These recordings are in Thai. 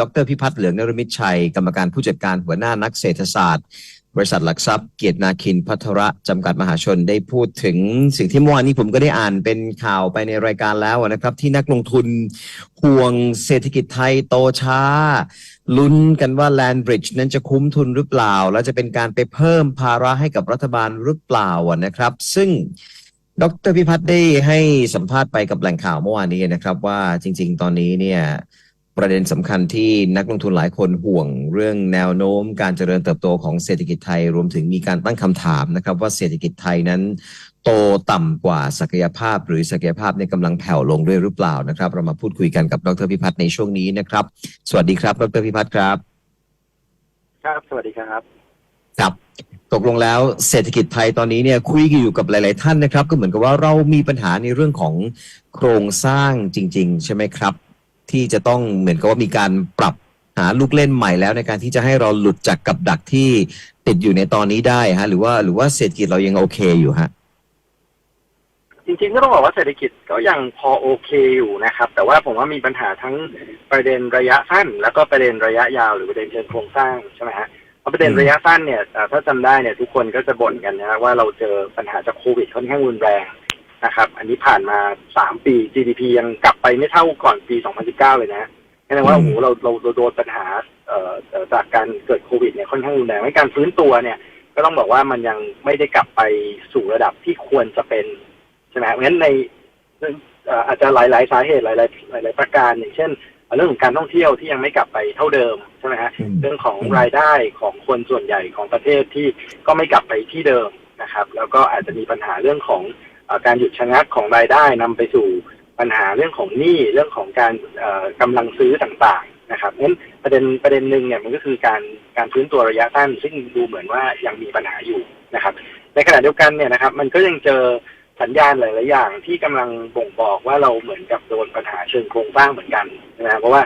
ดรพิพัฒน์เหลืองนรมิตรชัย กรรมการผู้จัดการหัวหน้านักเศรษฐศาสตร์ บริษัทหลักทรัพย์เกียรตินาคินพัทระจำกัดมหาชนได้พูดถึงสิ่งที่เมื่อวานนี้ผมก็ได้อ่านเป็นข่าวไปในรายการแล้วนะครับ ที่นักลงทุนห่วงเศรษฐกิจไทยโตช้า ลุ้นกันว่า Land Bridge นั้นจะคุ้มทุนหรือเปล่า และจะเป็นการไปเพิ่มภาระให้กับรัฐบาลหรือเปล่านะครับ ซึ่งดรพิพัฒน์ได้ให้สัมภาษณ์ไปกับแหล่งข่าวเมื่อวานนี้นะครับ ว่าจริง ๆ ตอนนี้เนี่ย ประเด็นสำคัญที่นักลงทุนหลายคนห่วงเรื่องแนวโน้มการเจริญเติบโตของเศรษฐกิจไทย รวมถึงมีการตั้งคำถามนะครับ ว่าเศรษฐกิจไทยนั้นโตต่ำกว่าศักยภาพ หรือศักยภาพในกำลังแผ่วลงด้วยหรือเปล่านะครับ เรามาพูดคุยกันกับดรพิพัฒน์ในช่วงนี้นะครับ สวัสดีครับ ดรพิพัฒน์ครับ ครับ สวัสดีครับครับตกลงแล้วเศรษฐกิจไทยตอนนี้เนี่ยคุยกันอยู่กับหลาย ๆ ท่านนะครับ ก็เหมือนกับว่าเรามีปัญหาในเรื่องของโครงสร้างจริง ๆ ใช่ไหมครับ ที่จะต้องเหมือนกับว่ามีการปรับหาลูกเล่นใหม่แล้วในการที่จะให้เราหลุดจากกับดักที่ติดอยู่ในตอนนี้ได้ฮะ หรือว่าหรือว่าเศรษฐกิจเรายังโอเคอยู่ฮะจริงๆก็ต้องบอกว่าเศรษฐกิจก็ยังพอโอเคอยู่นะครับ แต่ว่าผมว่ามีปัญหาทั้งประเด็นระยะสั้น แล้วก็ประเด็นระยะยาว หรือประเด็นเชิงโครงสร้างใช่ไหมฮะเพราะประเด็นระยะสั้นเนี่ยถ้าจำได้เนี่ยทุกคนก็จะบ่นกันนะว่าเราเจอปัญหาจากโควิดค่อนข้างรุนแรง นะครับ อันนี้ผ่านมาสามปี GDP ยังกลับไปไม่เท่าก่อนปี 2019 เลยนะแสดงว่าอืมโอ้โหเราเราเราโดนปัญหาเอ่อเอ่อจากการเกิดโควิดเนี่ยค่อนข้างรุนแรงในการฟื้นตัวเนี่ย ก็ต้องบอกว่ามันยังไม่ได้กลับไปสู่ระดับที่ควรจะเป็นใช่ไหมฮะเพราะฉะนั้นในเรื่องเอ่ออาจจะหลาย ๆ สาเหตุหลาย ๆ หลาย ๆ ประการ อย่างเช่นเอ่อเรื่องของการท่องเที่ยวที่ยังไม่กลับไปเท่าเดิมใช่ไหมฮะอืมเรื่องของอืมรายได้ของคนส่วนใหญ่ของประเทศที่ก็ไม่กลับไปที่เดิมนะครับ แล้วก็อาจจะมีปัญหาเรื่องของเออ การหยุดชะงักของรายได้นำไปสู่ปัญหาเรื่องของหนี้เรื่องของการเอ่อกำลังซื้อต่างๆนะครับงั้นประเด็นประเด็นหนึ่งเนี่ยมันก็คือการการฟื้นตัวระยะสั้น ซึ่งดูเหมือนว่ายังมีปัญหาอยู่นะครับ ในขณะเดียวกันเนี่ยนะครับ มันก็ยังเจอสัญญาณหลายๆอย่างที่กำลังบ่งบอกว่าเราเหมือนกับโดนปัญหาเชิงโครงสร้างเหมือนกันนะฮะเพราะว่า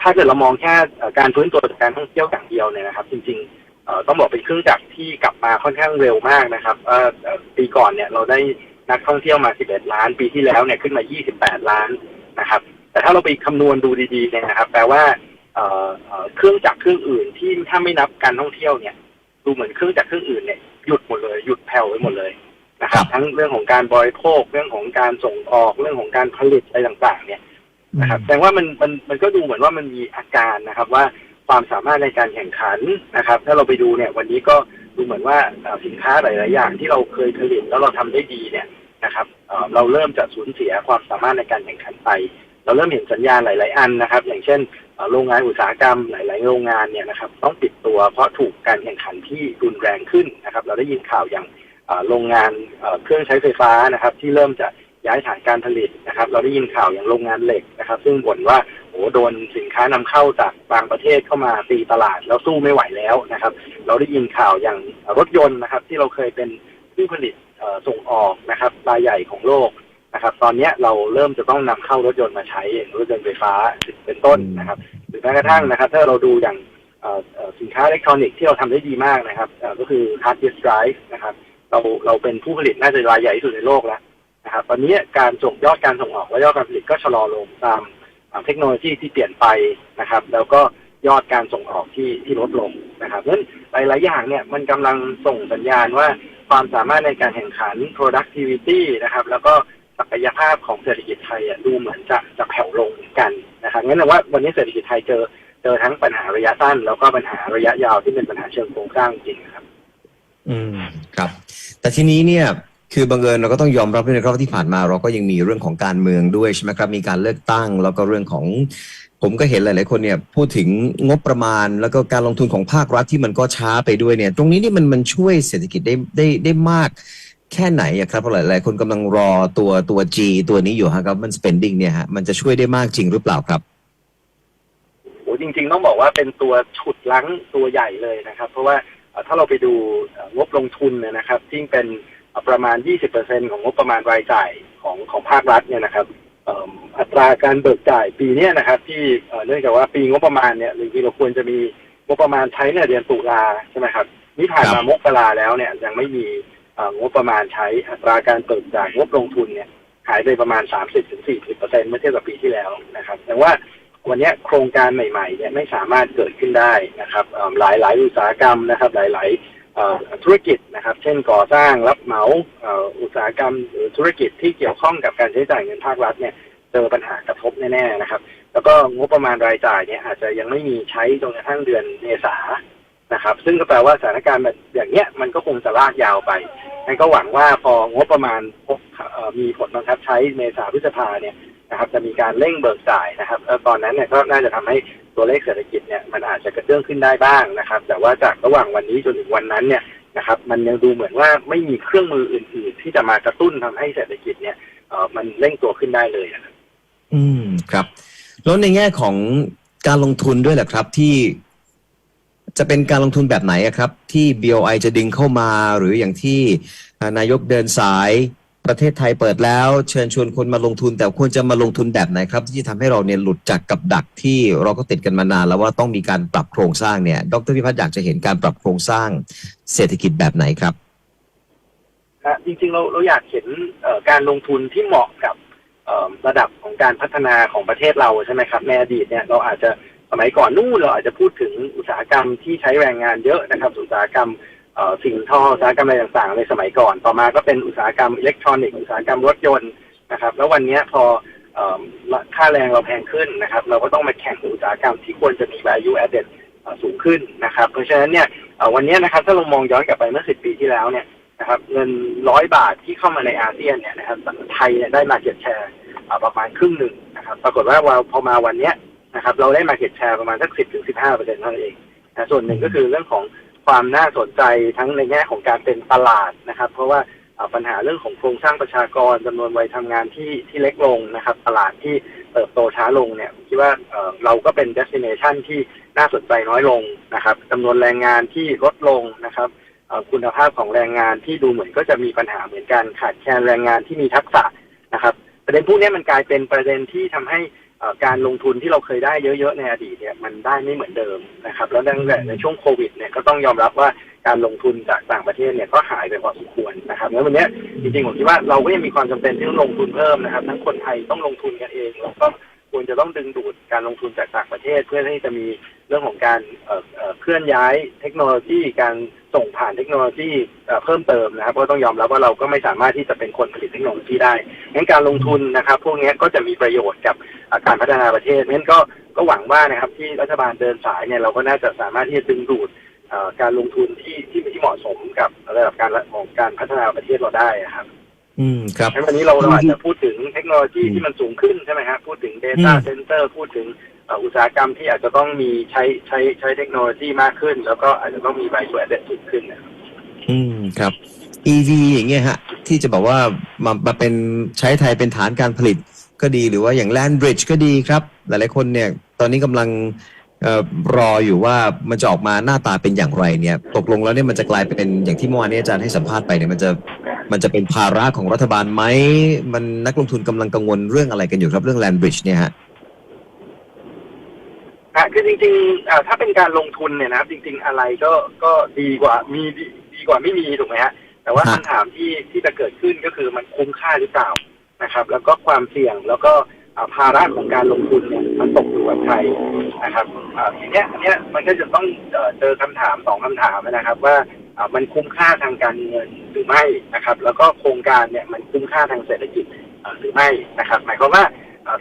ถ้าเกิดเรามองแค่การฟื้นตัวจากการท่องเที่ยวอย่างเดียวเนี่ยนะครับ จริง ๆ ต้องบอกเป็นเครื่องจักรที่กลับมาค่อนข้างเร็วมากนะครับเอ่อเอ่อปีก่อนเนี่ยเราได้นักท่องเที่ยวมา 11 ล้าน ปีที่แล้วเนี่ยขึ้นมา 28 ล้านนะครับ แต่ถ้าเราไปคำนวณดูดีๆเนี่ยนะครับ แปลว่าเอ่อเอ่อเครื่องจักรเครื่องอื่นที่ถ้าไม่นับการท่องเที่ยวเนี่ย ดูเหมือนเครื่องจักรเครื่องอื่นเนี่ยหยุดหมดเลยหยุดแผ่วไปหมดเลยนะครับ ทั้งเรื่องของการบริโภคเรื่องของการส่งออกเรื่องของการผลิตอะไรต่างๆ เนี่ยนะครับ แสดงว่ามันมันมันก็ดูเหมือนว่ามันมีอาการนะครับว่า ความสามารถในการแข่งขันนะครับ ถ้าเราไปดูเนี่ย วันนี้ก็ดูเหมือนว่าสินค้าหลาย ๆ อย่างที่เราเคยผลิตแล้วเราทำได้ดีเนี่ยนะครับเราเริ่มจะสูญเสียความสามารถในการแข่งขันไป เราเริ่มเห็นสัญญาณหลาย ๆ อันนะครับ อย่างเช่น โรงงานอุตสาหกรรมหลาย ๆ โรงงานเนี่ยนะครับ ต้องปิดตัวเพราะถูกการแข่งขันที่รุนแรงขึ้นนะครับ เราได้ยินข่าวอย่างโรงงานเครื่องใช้ไฟฟ้านะครับ ที่เริ่มจะย้ายฐานการผลิตนะครับ เราได้ยินข่าวอย่างโรงงานเหล็กนะครับ ซึ่งบ่นว่า โอ้โดนสินค้านำเข้าจากบางประเทศเข้ามาตีตลาดแล้วสู้ไม่ไหวแล้วนะครับ เราได้ยินข่าวอย่างรถยนต์นะครับ ที่เราเคยเป็นผู้ผลิตส่งออกนะครับรายใหญ่ของโลกนะครับ ตอนนี้เราเริ่มจะต้องนำเข้ารถยนต์มาใช้รถยนต์ไฟฟ้าเป็นต้นนะครับ หรือแม้กระทั่งนะครับ ถ้าเราดูอย่างสินค้าอิเล็กทรอนิกส์ที่เราทำได้ดีมากนะครับก็คือ hard disk drive นะครับเราเราเป็นผู้ผลิตน่าจะรายใหญ่ที่สุดในโลกแล้วนะครับตอนนี้การส่งยอดการส่งออกและยอดการผลิตก็ชะลอลงตาม เทคโนโลยีที่เปลี่ยนไปนะครับ แล้วก็ยอดการส่งออกที่ที่ลดลงนะครับเพราะฉะนั้นหลาย ๆ อย่างเนี่ยมันกำลังส่งสัญญาณว่าความสามารถในการแข่งขัน productivity นะครับ แล้วก็ศักยภาพของเศรษฐกิจไทยดูเหมือนจะจะแผ่วลงกันนะครับงั้นแต่ว่าวันนี้เศรษฐกิจไทยเจอเจอทั้งปัญหาระยะสั้น แล้วก็ปัญหาระยะยาวที่เป็นปัญหาเชิงโครงสร้างจริงครับ อืมครับ แต่ทีนี้เนี่ย คือบังเอิญเราก็ต้องยอมรับด้วยนะครับว่าที่ผ่านมาเราก็ยังมีเรื่องของการเมืองด้วยใช่ไหมครับมีการเลือกตั้ง แล้วก็เรื่องของผมก็เห็นหลาย ๆ คนเนี่ยพูดถึงงบประมาณ แล้วก็การลงทุนของภาครัฐที่มันก็ช้าไปด้วยเนี่ย ตรงนี้นี่มันมันช่วยเศรษฐกิจได้ได้ได้มากแค่ไหนอะครับเพราะหลาย ๆ คนกำลังรอตัวตัว G ตัวนี้อยู่ฮะครับมัน spending เนี่ยฮะมันจะช่วยได้มากจริงหรือเปล่าครับโอ้จริง ๆ ต้องบอกว่าเป็นตัวฉุดลั้งตัวใหญ่เลยนะครับ เพราะว่าถ้าเราไปดูงบลงทุนนะครับที่เป็น ประมาณ 20%ของงบประมาณรายจ่ายของของภาครัฐเนี่ยนะครับเอิ่มอัตราการเบิกจ่ายปีเนี้ยนะครับ ที่เอ่อเนื่องจากว่าปีงบประมาณเนี่ยจริงๆเราควรจะมีงบประมาณใช้ในเดือนตุลาใช่ไหมครับนี่ผ่านครัมาบมกราแล้วเนี่ยยังไม่มีเอ่องบประมาณใช้อัตราการเบิกจ่ายงบลงทุนเนี่ยหายไปประมาณ 30-40%เมื่อเทียบกับปีที่แล้วนะครับ แต่ว่าวันเนี้ยโครงการใหม่ๆเนี่ยไม่สามารถเกิดขึ้นได้นะครับเอ่อหลายหลายอุตสาหกรรมนะครับ หลายหลายเอ่อ ธุรกิจนะครับ เช่นก่อสร้างรับเหมาอุตสาหกรรมหรือธุรกิจที่เกี่ยวข้องกับการใช้จ่ายเงินภาครัฐเนี่ยเจอปัญหากระทบแน่ๆนะครับ แล้วก็งบประมาณรายจ่ายเนี่ยอาจจะยังไม่มีใช้จนกระทั่งเดือนเมษานะครับ ซึ่งก็แปลว่าสถานการณ์แบบอย่างเนี้ยมันก็คงจะลากยาวไปงั้นก็หวังว่าพองบประมาณมีผลบังคับใช้เมษาพฤษภาเนี่ย นะครับจะมีการเร่งเบิกจ่ายนะครับแล้วตอนนั้นเนี่ยก็น่าจะทำให้ตัวเลขเศรษฐกิจเนี่ยมันอาจจะกระเตื้องขึ้นได้บ้างนะครับ แต่ว่าจากระหว่างวันนี้จนถึงวันนั้นเนี่ยนะครับมันยังดูเหมือนว่าไม่มีเครื่องมืออื่น ๆ ที่จะมากระตุ้นทำให้เศรษฐกิจเนี่ยเออมันเร่งตัวขึ้นได้เลยนะครับอืมครับ แล้วในแง่ของการลงทุนด้วยแหละครับที่จะเป็นการลงทุนแบบไหนอะครับ ที่ BOI จะดึงเข้ามาหรืออย่างที่นายกเดินสาย ประเทศไทยเปิดแล้วเชิญชวนคนมาลงทุน แต่ควรจะมาลงทุนแบบไหนครับ ที่จะทำให้เราเนี่ยหลุดจากกับดักที่เราก็ติดกันมานาน แล้วว่าต้องมีการปรับโครงสร้างเนี่ย ดรพิพัฒน์อยากจะเห็นการปรับโครงสร้างเศรษฐกิจแบบไหนครับฮะจริงๆเราเราอยากเห็นการลงทุนที่เหมาะกับระดับของการพัฒนาของประเทศเราใช่ไหมครับในอดีตเนี่ยเราอาจจะสมัยก่อนนู่นเราอาจจะพูดถึงอุตสาหกรรมที่ใช้แรงงานเยอะนะครับอุตสาหกรรม สิ่งทออุตสาหกรรมอะไรต่างๆ ในสมัยก่อน ต่อมาก็เป็นอุตสาหกรรมอิเล็กทรอนิกส์อุตสาหกรรมรถยนต์นะครับ แล้ววันนี้พอค่าแรงเราแพงขึ้นนะครับ เราก็ต้องมาแข่งกับอุตสาหกรรมที่ควรจะมี value added เอ่อสูงขึ้นนะครับ เพราะฉะนั้นเนี่ยวันนี้นะครับถ้าเรามองย้อนกลับไปเมื่อสิบปีที่แล้วเนี่ยนะครับเงินร้อยบาทที่เข้ามาในอาเซียนเนี่ยนะครับไทยเนี่ยได้มาเก็ตแชร์ประมาณครึ่งหนึ่งนะครับ ปรากฏว่าว่าพอมาวันนี้นะครับ เราได้มาเก็ตแชร์ประมาณสักสิบถึงสิบห้าเปอร์เซ็นต์เท่านั้นเองนะส่วนหนึ่งก็คือเรื่องของ ความน่าสนใจทั้งในแง่ของการเป็นตลาดนะครับ เพราะว่าปัญหาเรื่องของโครงสร้างประชากรจำนวนวัยทำงานที่ที่เล็กลงนะครับ ตลาดที่เติบโตช้าลงเนี่ยผมคิดว่าเราก็เป็น destination ที่น่าสนใจน้อยลงนะครับจำนวนแรงงานที่ลดลงนะครับคุณภาพของแรงงานที่ดูเหมือนก็จะมีปัญหาเหมือนกันขาดแคลนแรงงานที่มีทักษะนะครับ ประเด็นพวกนี้มันกลายเป็นประเด็นที่ทำให้ การลงทุนที่เราเคยได้เยอะๆในอดีตเนี่ยมันได้ไม่เหมือนเดิมนะครับ แล้วตั้งแต่ในช่วงโควิดเนี่ยก็ต้องยอมรับว่าการลงทุนจากต่างประเทศเนี่ยก็หายไปพอสมควรนะครับแล้ววันเนี้ยจริงๆผมคิดว่าเราก็ยังมีความจำเป็นที่ต้องลงทุนเพิ่มนะครับ ทั้งคนไทยต้องลงทุนกันเองแล้วก็ ควรจะต้องดึงดูดการลงทุนจากต่างประเทศ เพื่อที่จะมีเรื่องของการเเเคลื่อนย้ายเทคโนโลยีการส่งผ่านเทคโนโลยีเพิ่มเติมนะครับเพราะต้องยอมรับว่าเราก็ไม่สามารถที่จะเป็นคนผลิตเทคโนโลยีได้งั้นการลงทุนนะครับ พวกนี้ก็จะมีประโยชน์กับการพัฒนาประเทศงั้นก็ก็หวังว่านะครับที่รัฐบาลเดินสายเนี่ยเราก็น่าจะสามารถที่จะดึงดูดการลงทุนที่ที่ที่เหมาะสมกับระดับการของการพัฒนาประเทศเราได้ครับ อืมครับงั้นวันนี้เราเราอาจจะพูดถึงเทคโนโลยีที่มันสูงขึ้นใช่ไหมครับพูดถึง Data อืม Center พูดถึงเอ่ออุตสาหกรรมที่อาจจะต้องมีใช้ใช้ใช้เทคโนโลยีมากขึ้น แล้วก็อาจจะต้องมี value added สูงขึ้นนะครับอืมครับ EV อย่างเงี้ยฮะ ที่จะบอกว่ามามาเป็นใช้ไทยเป็นฐานการผลิตก็ดีหรือว่าอย่าง Land Bridge ก็ดีครับ หลายๆคนเนี่ย ตอนนี้กำลังเอ่อรออยู่ว่ามันจะออกมาหน้าตาเป็นอย่างไรเนี่ย ตกลงแล้วเนี่ยมันจะกลายเป็นอย่างที่เมื่อวานนี้อาจารย์ให้สัมภาษณ์ไปเนี่ยมันจะ มันจะเป็นภาระของรัฐบาลไหม มันนักลงทุนกำลังกังวลเรื่องอะไรกันอยู่ครับเรื่อง Land Bridge เนี่ยฮะอะคือจริงๆอ่าถ้าเป็นการลงทุนเนี่ยนะครับ จริง ๆ อะไรก็ก็ดีกว่ามีดีดีกว่าไม่มีถูกไหมฮะแต่ว่าฮะคำถามที่ที่จะเกิดขึ้นก็คือมันคุ้มค่าหรือเปล่านะครับ แล้วก็ความเสี่ยงแล้วก็อ่าภาระของการลงทุนเนี่ยมันตกอยู่กับใครนะครับอ่าทีเนี้ยอันเนี้ยมันก็จะต้องเอ่อเจอคำถามสองคำถามนะครับว่าอ่า มันคุ้มค่าทางการเงินหรือไม่นะครับ แล้วก็โครงการเนี่ยมันคุ้มค่าทางเศรษฐกิจหรือไม่นะครับ หมายความว่า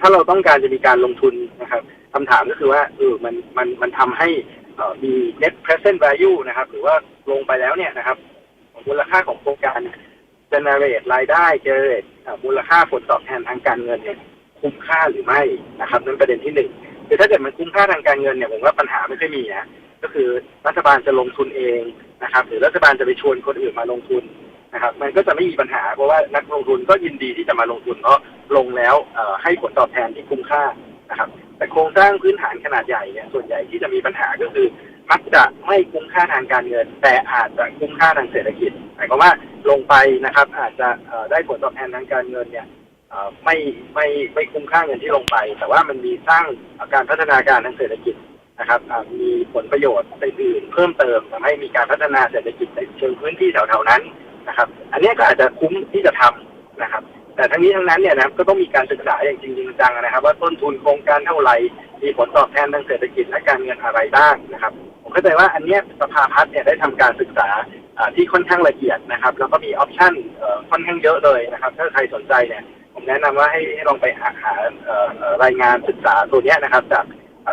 ถ้าเราต้องการจะมีการลงทุนนะครับคำถามก็คือว่าเออมันมันมันทำให้มี net present value นะครับ หรือว่าลงไปแล้วเนี่ยนะครับมูลค่าของโครงการ generate รายได้ generate มูลค่าผลตอบแทนทางการเงินเนี่ยคุ้มค่าหรือไม่นะครับนั่นประเด็นที่หนึ่งคือถ้าเกิดมันคุ้มค่าทางการเงินเนี่ยผมว่าปัญหาไม่ค่อยมีนะก็คือรัฐบาลจะลงทุนเอง นะครับหรือรัฐบาลจะไปชวนคนอื่นมาลงทุนนะครับ มันก็จะไม่มีปัญหาเพราะว่านักลงทุนก็ยินดีที่จะมาลงทุนเพราะลงแล้วให้ผลตอบแทนที่คุ้มค่านะครับ แต่โครงสร้างพื้นฐานขนาดใหญ่เนี่ยส่วนใหญ่ที่จะมีปัญหาก็คือ มักจะไม่คุ้มค่าทางการเงิน แต่อาจจะคุ้มค่าทางเศรษฐกิจหมายความว่าลงไปนะครับ อาจจะได้ผลตอบแทนทางการเงินเนี่ยไม่ไม่ไม่คุ้มค่าเงินที่ลงไป แต่ว่ามันมีสร้างการพัฒนาการทางเศรษฐกิจ นะครับมีผลประโยชน์อื่นเพิ่มเติมทำให้มีการพัฒนาเศรษฐกิจในเชิงพื้นที่แถวๆนั้นนะครับ อันนี้ก็อาจจะคุ้มที่จะทำนะครับ แต่ทั้งนี้ทั้งนั้นเนี่ยนะครับก็ต้องมีการศึกษาอย่างจริงจังนะครับ ว่าต้นทุนโครงการเท่าไหร่มีผลตอบแทนทางเศรษฐกิจและการเงินอะไรบ้างนะครับ ผมเข้าใจว่าอันนี้สภาพัฒน์เนี่ยได้ทำการศึกษาที่ค่อนข้างละเอียดนะครับ แล้วก็มีออปชั่นค่อนข้างเยอะเลยนะครับ ถ้าใครสนใจเนี่ยผมแนะนำว่าให้ให้ลองไปหาหารายงานศึกษาตัวเนี้ยนะครับจาก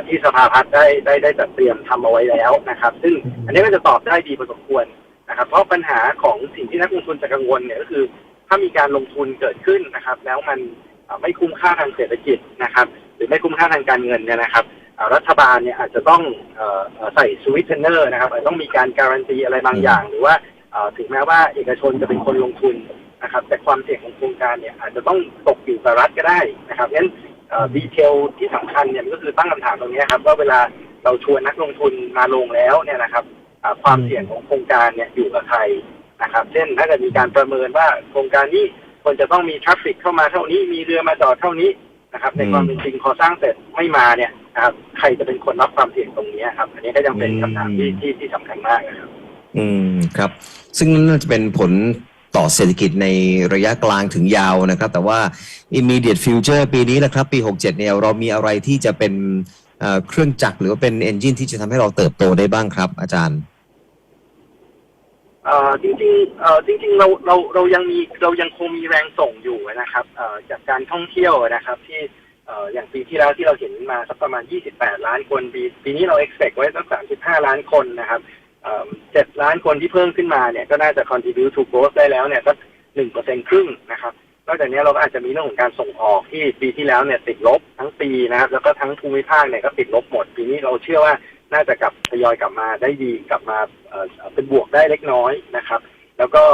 ที่สภาพัฒน์ได้ได้ได้จัดเตรียมทำเอาไว้แล้วนะครับ ซึ่งอันนี้ก็จะตอบได้ดีพอสมควรนะครับ เพราะปัญหาของสิ่งที่นักลงทุนจะกังวลเนี่ยก็คือ ถ้ามีการลงทุนเกิดขึ้นนะครับ แล้วมันอ่าไม่คุ้มค่าทางเศรษฐกิจนะครับ หรือไม่คุ้มค่าทางการเงินเนี่ยนะครับอ่ารัฐบาลเนี่ยอาจจะต้องเอ่อเอ่อใส่สวิตเทนเนอร์นะครับอาจจะต้องมีการการันตีอะไรบางอย่าง หรือว่าเอ่อถึงแม้ว่าเอกชนจะเป็นคนลงทุนนะครับ แต่ความเสี่ยงของโครงการเนี่ยอาจจะต้องตกอยู่กับรัฐก็ได้นะครับงั้น ดีเทลที่สำคัญเนี่ยก็คือตั้งคำถามตรงนี้ครับว่าเวลาเราชวนนักลงทุนมาลงแล้วเนี่ยนะครับความเสี่ยงของโครงการเนี่ยอยู่กับใครนะครับ เช่นถ้าเกิดมีการประเมินว่าโครงการนี้ควรจะต้องมีทราฟฟิกเข้ามาเท่านี้มีเรือมาจอดเท่านี้นะครับ ในความเป็นจริงพอสร้างเสร็จไม่มาเนี่ยนะครับ ใครจะเป็นคนรับความเสี่ยงตรงนี้ครับ อันนี้ก็ยังเป็นคำถามที่ที่ที่สำคัญมากนะครับ อืมครับ ซึ่งนั่นน่าจะเป็นผล ต่อเศรษฐกิจในระยะกลางถึงยาวนะครับ แต่ว่า immediate future ปีนี้นะครับ ปี 67 เนี่ย เรามีอะไรที่จะเป็นเครื่องจักรหรือว่าเป็น engine ที่จะทำให้เราเติบโตได้บ้างครับ อาจารย์จริงๆจริงๆเราเราเรายังมีเรายังคงมีแรงส่งอยู่นะครับจากการท่องเที่ยวนะครับที่เอ่ออย่างปีที่แล้วที่เราเห็นมาสักประมาณ 28 ล้านคน ปีปีนี้เรา expect ไว้สัก 35 ล้านคนนะครับ เอ่อ7ล้านคนที่เพิ่มขึ้นมาเนี่ยก็น่าจะ contribute to growth ได้แล้วเนี่ยสัก1เปอร์เซ็นครึ่งนะครับนอกจากนี้เราก็อาจจะมีเรื่องของการส่งออกที่ปีที่แล้วเนี่ยติดลบทั้งปีนะครับแล้วก็ทั้งภูมิภาคเนี่ยก็ติดลบหมด ปีนี้เราเชื่อว่าน่าจะกลับทยอยกลับมาได้ดีกลับมาเป็นบวกได้เล็กน้อยนะครับ แล้วก็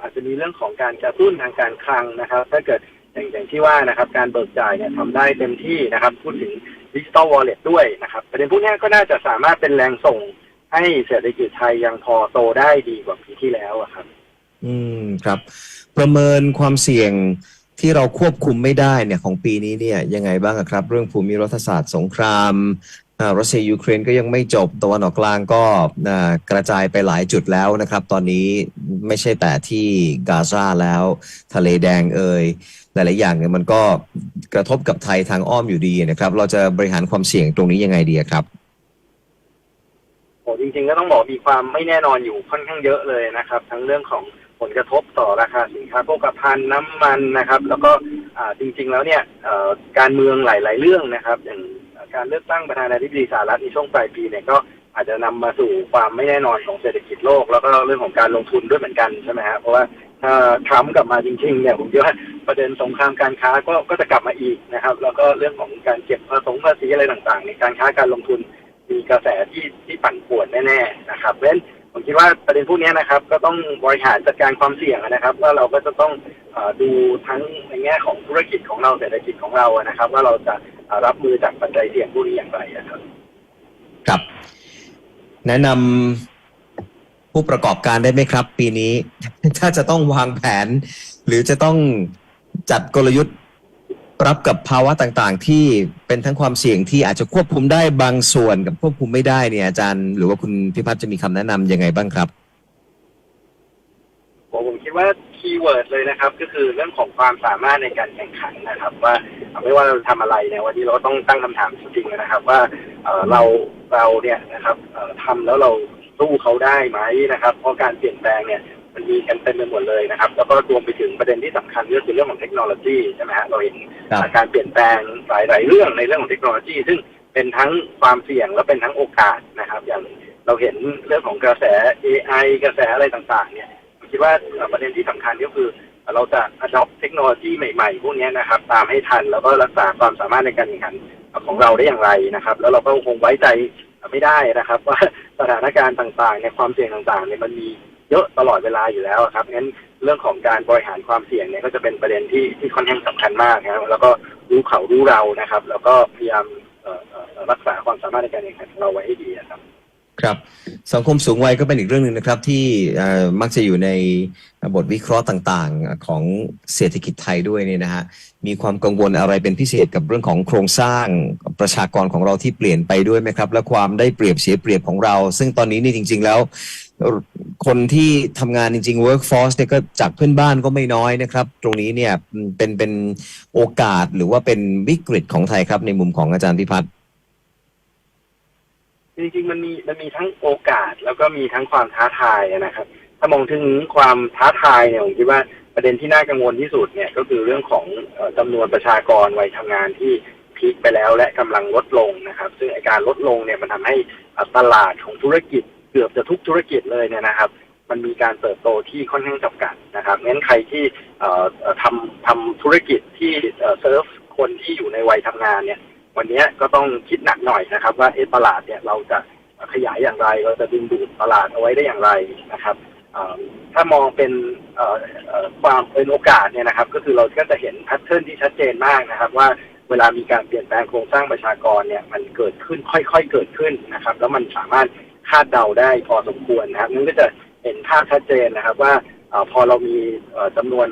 อาจจะมีเรื่องของการกระตุ้นทางการคลังนะครับ ถ้าเกิดอย่างอย่างที่ว่านะครับ การเบิกจ่ายเนี่ยทำได้เต็มที่นะครับ พูดถึงดิจิ t a ลวอลเล็ตด้วยนะครับ ประเด็นพวกนี้ก็น่าจะสามารถเป็นแรงส่ง ให้เศรษฐกิจไทยยังพอโตได้ดีกว่าปีที่แล้วอะครับ อืมครับ ประเมินความเสี่ยงที่เราควบคุมไม่ได้เนี่ยของปีนี้เนี่ยยังไงบ้างครับ เรื่องภูมิรัฐศาสตร์สงครามอ่ารัสเซียยูเครนก็ยังไม่จบตะวันออกกลางก็อ่ากระจายไปหลายจุดแล้วนะครับ ตอนนี้ไม่ใช่แต่ที่กาซาแล้ว ทะเลแดงเอ่ยหลาย ๆ อย่างเนี่ยมันก็กระทบกับไทยทางอ้อมอยู่ดีนะครับ เราจะบริหารความเสี่ยงตรงนี้ยังไงดีครับ โอ้จริงๆก็ต้องบอกมีความไม่แน่นอนอยู่ค่อนข้างเยอะเลยนะครับ ทั้งเรื่องของผลกระทบต่อราคาสินค้าโภคภัณฑ์น้ำมันนะครับ แล้วก็จริง ๆ แล้วเนี่ยการเมืองหลาย ๆ เรื่องนะครับ อย่างการเลือกตั้งประธานาธิบดีสหรัฐในช่วงปลายปีเนี่ยก็อาจจะนำมาสู่ความไม่แน่นอนของเศรษฐกิจโลก แล้วก็เรื่องของการลงทุนด้วยเหมือนกันใช่ไหมฮะเพราะว่าถ้าทรัมป์กลับมาจริงๆเนี่ยผมคิดว่าประเด็นสงครามการค้าก็ก็จะกลับมาอีกนะครับ แล้วก็เรื่องของการเก็บภาษีอะไรต่างๆในการค้าการลงทุน มีกระแสที่ที่ปั่นป่วนแน่ๆนะครับเพราะฉะนั้นผมคิดว่าประเด็นพวกนี้นะครับ ก็ต้องบริหารจัดการความเสี่ยงนะครับ ว่าเราก็จะต้องอดูทั้งในแง่ของธุรกิจของเราเศรษฐกิจของเรานะครับ ว่าเราจะรับมือจากปัจจัยเสี่ยงพวกนี้อย่างไรอะครับครับ แนะนำผู้ประกอบการได้ไหมครับ ปีนี้ ถ้าจะต้องวางแผน หรือจะต้องจัดกลยุทธ์ รับกับภาวะต่างๆ ที่เป็นทั้งความเสี่ยงที่อาจจะควบคุมได้บางส่วนกับควบคุมไม่ได้เนี่ยอาจารย์หรือว่าคุณพิพัฒน์จะมีคำแนะนำยังไงบ้างครับผมคิดว่าคีย์เวิร์ดเลยนะครับ ก็คือเรื่องของความสามารถในการแข่งขันนะครับ ว่าไม่ว่าเราจะทำอะไรเนี่ยวันนี้เราต้องตั้งคำถามจริงๆนะครับ ว่าเราเราเนี่ยนะครับเอ่อทำแล้วเราสู้เขาได้ไหมนะครับ เพราะการเปลี่ยนแปลงเนี่ย มันมีกันเต็มไปหมดเลยนะครับ แล้วก็รวมไปถึงประเด็นที่สำคัญก็คือเรื่องของเทคโนโลยีใช่ไหมฮะเราเห็นครับการเปลี่ยนแปลงหลาย ๆ เรื่องในเรื่องของเทคโนโลยี ซึ่งเป็นทั้งความเสี่ยงและเป็นทั้งโอกาสนะครับ อย่างเราเห็นเรื่องของกระแส AI กระแสอะไรต่างๆ เนี่ยผมคิดว่าเอ่อประเด็นที่สำคัญก็คือเราจะ adopt เทคโนโลยีใหม่ๆ พวกนี้นะครับ ตามให้ทันแล้วก็รักษาความสามารถในการแข่งขันของเราได้อย่างไรนะครับ แล้วเราก็คงไว้ใจไม่ได้นะครับ ว่าสถานการณ์ต่างๆ ในยความเสี่ยงต่างๆเนี่ยมันมีเยอะตลอดเวลาอยู่แล้วครับงั้นเรื่องของการบริหารความเสี่ยงเนี่ยก็จะเป็นประเด็นที่ที่ค่อนข้างสำคัญมากนะครับแล้วก็รู้เขารู้เรานะครับ แล้วก็พยายามรักษาความสามารถในการแข่งขันของเราไว้ให้ดีนะครับครับสังคมสูงวัยก็เป็นอีกเรื่องหนึ่งนะครับ ที่มักจะอยู่ในบทวิเคราะห์ต่างๆของเศรษฐกิจไทยด้วยเนี่ยนะฮะมีความกังวลอะไรเป็นพิเศษกับเรื่องของโครงสร้างประชากรของเราที่เปลี่ยนไปด้วยไหมครับ และความได้เปรียบเสียเปรียบของเรา ซึ่งตอนนี้นี่จริง ๆ แล้ว คนที่ทำงานจริงๆ workforce เนี่ยก็จากเพื่อนบ้านก็ไม่น้อยนะครับ ตรงนี้เนี่ยเป็นเป็นโอกาสหรือว่าเป็นวิกฤตของไทยครับ ในมุมของอาจารย์พิพัฒน์จริงๆมันมีมันมีทั้งโอกาสแล้วก็มีทั้งความท้าทายนะครับ ถ้ามองถึงความท้าทายเนี่ยผมคิดว่าประเด็นที่น่ากังวลที่สุดเนี่ยก็คือเรื่องของเอ่อจำนวนประชากรวัยทำงานที่พีคไปแล้วและกำลังลดลงนะครับ ซึ่งไอการลดลงเนี่ยมันทำให้ตลาดของธุรกิจ เกือบจะทุกธุรกิจเลยเนี่ยนะครับ มันมีการเติบโตที่ค่อนข้างจำกัดนะครับงั้นใครที่ทำทำธุรกิจที่เซิร์ฟคนที่อยู่ในวัยทำงานเนี่ย วันนี้ก็ต้องคิดหนักหน่อยนะครับ ว่าเอตลาดเนี่ยเราจะขยายอย่างไร เราจะดึงดูดตลาดเอาไว้ได้อย่างไรนะครับถ้ามองเป็นความเป็นโอกาสเนี่ยนะครับ ก็คือเราก็จะเห็นแพทเทิร์นที่ชัดเจนมากนะครับ ว่าเวลามีการเปลี่ยนแปลงโครงสร้างประชากรเนี่ยมันเกิดขึ้นค่อยๆเกิดขึ้นนะครับ แล้วมันสามารถาดเดาได้พอสมควรนะครับนั่นก็จะเห็นภาพชัดเจนนะครับว่าอพอเรามีเอ่อจำนวน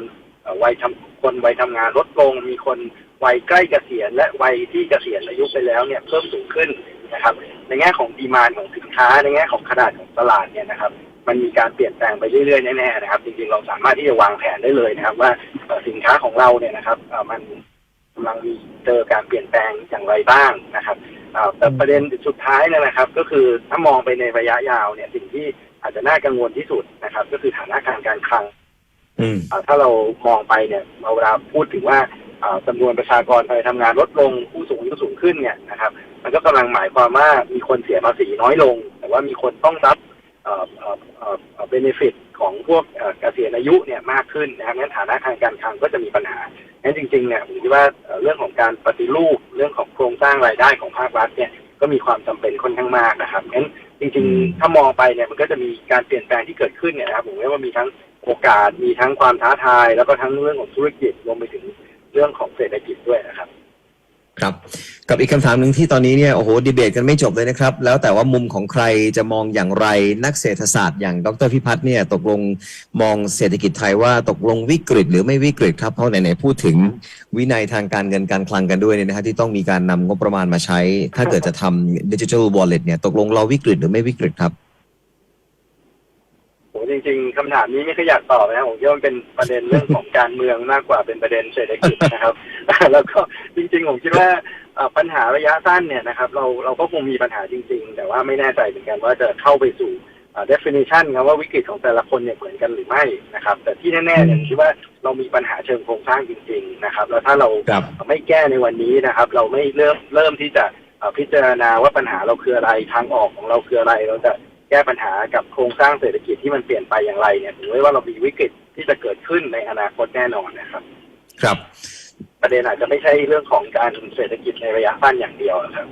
วัยทำคนวัยทำงานลดลง มีคนวัยใกล้เกษียณและวัยที่เกษียณอายุไปแล้วเนี่ยเพิ่มสูงขึ้นนะครับ ในแง่ของดีมานของสินค้า ในแง่ของขนาดของตลาดเนี่ยนะครับ มันมีการเปลี่ยนแปลงไปเรื่อยๆแน่ๆนะครับ จริงๆเราสามารถที่จะวางแผนได้เลยนะครับ ว่าสินค้าของเราเนี่ยนะครับมันกำลังมีเจอการเปลี่ยนแปลงอย่างไรบ้างนะครับ เอ่อแต่ประเด็นสุดท้ายเนี่ยนะครับ ก็คือถ้ามองไปในระยะยาวเนี่ยสิ่งที่อาจจะน่ากังวลที่สุดนะครับ ก็คือฐานะการการคลังอืมอ่าถ้าเรามองไปเนี่ยเราเวลาพูดถึงว่าอ่าจำนวนประชากรไปทำงานลดลงผู้สูงอายุสูงขึ้นเนี่ยนะครับ มันก็กำลังหมายความว่ามีคนเสียภาษีน้อยลง แต่ว่ามีคนต้องรับเอ่อเอ่อเอ่อเอ่อเบนฟิตของพวกเอ่อเกษียณอายุเนี่ยมากขึ้นนะครับงั้นฐานะทางการคลังก็จะมีปัญหา งั้นจริงๆเนี่ยผมคิดว่าเอ่อเรื่องของการปฏิรูปเรื่องของโครงสร้างรายได้ของภาครัฐเนี่ยก็มีความจำเป็นค่อนข้างมากนะครับงั้นจริงๆ ถ้ามองไปเนี่ยมันก็จะมีการเปลี่ยนแปลงที่เกิดขึ้นเนี่ยนะครับผมว่ามีทั้งโอกาสมีทั้งความท้าทาย แล้วก็ทั้งเรื่องของธุรกิจรวมไปถึงเรื่องของเศรษฐกิจด้วยนะครับ ครับกับอีกคำถามหนึ่งที่ตอนนี้เนี่ยโอ้โหดีเบตกันไม่จบเลยนะครับ แล้วแต่ว่ามุมของใครจะมองอย่างไรนักเศรษฐศาสตร์อย่างดรพิพัฒน์เนี่ยตกลงมองเศรษฐกิจไทยว่าตกลงวิกฤต หรือไม่วิกฤตครับเพราะไหนๆพูดถึงวินัยทางการเงินการคลังกันด้วยเนี่ยนะฮะที่ต้องมีการนำงบประมาณมาใช้ ถ้าเกิดจะทำดิจิทัลวอลเล็ตเนี่ยตกลงเราวิกฤตหรือไม่วิกฤตครับ จริง ๆคำถามนี้ไม่ค่อยอยากตอบนะครับผมคิดว่ามันเป็นประเด็นเรื่องของการเมืองมากกว่าเป็นประเด็นเศรษฐกิจนะครับ แล้วก็จริง ๆ ผมคิดว่าเอ่อปัญหาระยะสั้นเนี่ยนะครับ เราเราก็คงมีปัญหาจริง ๆ แต่ว่าไม่แน่ใจเหมือนกันว่าจะเข้าไปสู่เอ่อ definition ครับว่าวิกฤตของแต่ละคนเนี่ยเหมือนกันหรือไม่นะครับ แต่ที่แน่ๆเนี่ยผมคิดว่าเรามีปัญหาเชิงโครงสร้างจริง ๆ นะครับ แล้วถ้าเราครับไม่แก้ในวันนี้นะครับ เราไม่เริ่มเริ่มที่จะเอ่อพิจารณาว่าปัญหาเราคืออะไรทางออกของเราคืออะไรเราจะ แก้ปัญหากับโครงสร้างเศรษฐกิจที่มันเปลี่ยนไปอย่างไรเนี่ยถือว่าเรามีวิกฤตที่จะเกิดขึ้นในอนาคตแน่นอนนะครับ ครับ ประเด็นอาจจะไม่ใช่เรื่องของการเศรษฐกิจในระยะสั้นอย่างเดียวนะครับ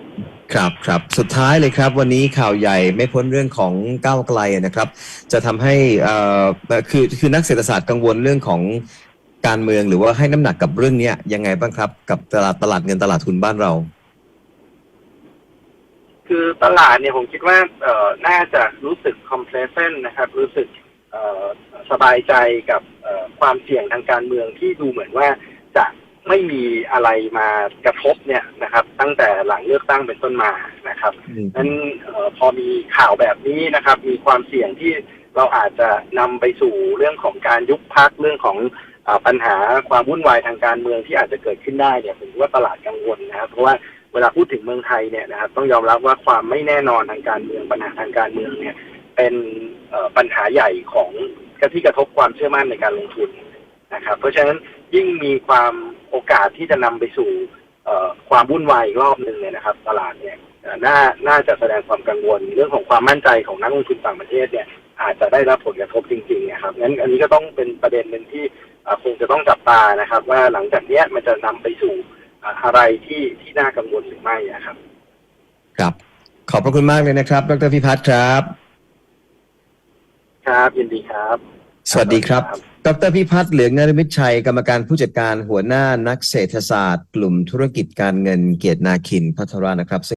ครับครับสุดท้ายเลยครับ วันนี้ข่าวใหญ่ไม่พ้นเรื่องของก้าวไกลนะครับ จะทำให้เอ่อคือคือนักเศรษฐศาสตร์กังวลเรื่องของการเมืองหรือว่าให้น้ำหนักกับเรื่องเนี้ยยังไงบ้างครับ กับตลาดตลาดเงินตลาดทุนบ้านเรา คือตลาดเนี่ยผมคิดว่าเอ่อน่าจะรู้สึก complacent นะครับ รู้สึกเอ่อสบายใจกับเอ่อความเสี่ยงทางการเมืองที่ดูเหมือนว่าจะไม่มีอะไรมากระทบเนี่ยนะครับ ตั้งแต่หลังเลือกตั้งเป็นต้นมานะครับนั้นเอ่อพอมีข่าวแบบนี้นะครับ มีความเสี่ยงที่เราอาจจะนำไปสู่เรื่องของการยุบพักเรื่องของเออปัญหาความวุ่นวายทางการเมืองที่อาจจะเกิดขึ้นได้เนี่ยผมคิดว่าตลาดกังวลนะครับเพราะว่า เวลาพูดถึงเมืองไทยเนี่ยนะครับต้องยอมรับว่าความไม่แน่นอนทางการเมืองปัญหาทางการเมืองเนี่ย เป็นปัญหาใหญ่ของที่กระทบความเชื่อมั่นในการลงทุนนะครับ เพราะฉะนั้นยิ่งมีความโอกาสที่จะนำไปสู่ความวุ่นวายอีกรอบหนึ่งเนี่ยนะครับ ตลาดเนี่ยน่าน่าจะแสดงความกังวล เรื่องของความมั่นใจของนักลงทุนต่างประเทศเนี่ย อาจจะได้รับผลกระทบจริงๆนะครับงั้นอันนี้ก็ต้องเป็นประเด็นหนึ่งที่คงจะต้องจับตานะครับ ว่าหลังจากเนี้ยมันจะนำไปสู่ อะไรที่ที่น่ากังวลหรือไม่นะครับ ครับ ขอบพระคุณมากเลยนะครับ ดรพิพัฒน์ครับ ครับยินดีครับ สวัสดีครับ ดรพิพัฒน์เหลืองนรมิตชัย กรรมการผู้จัดการหัวหน้านักเศรษฐศาสตร์ กลุ่มธุรกิจการเงินเกียรตินาคินพัทรานะครับ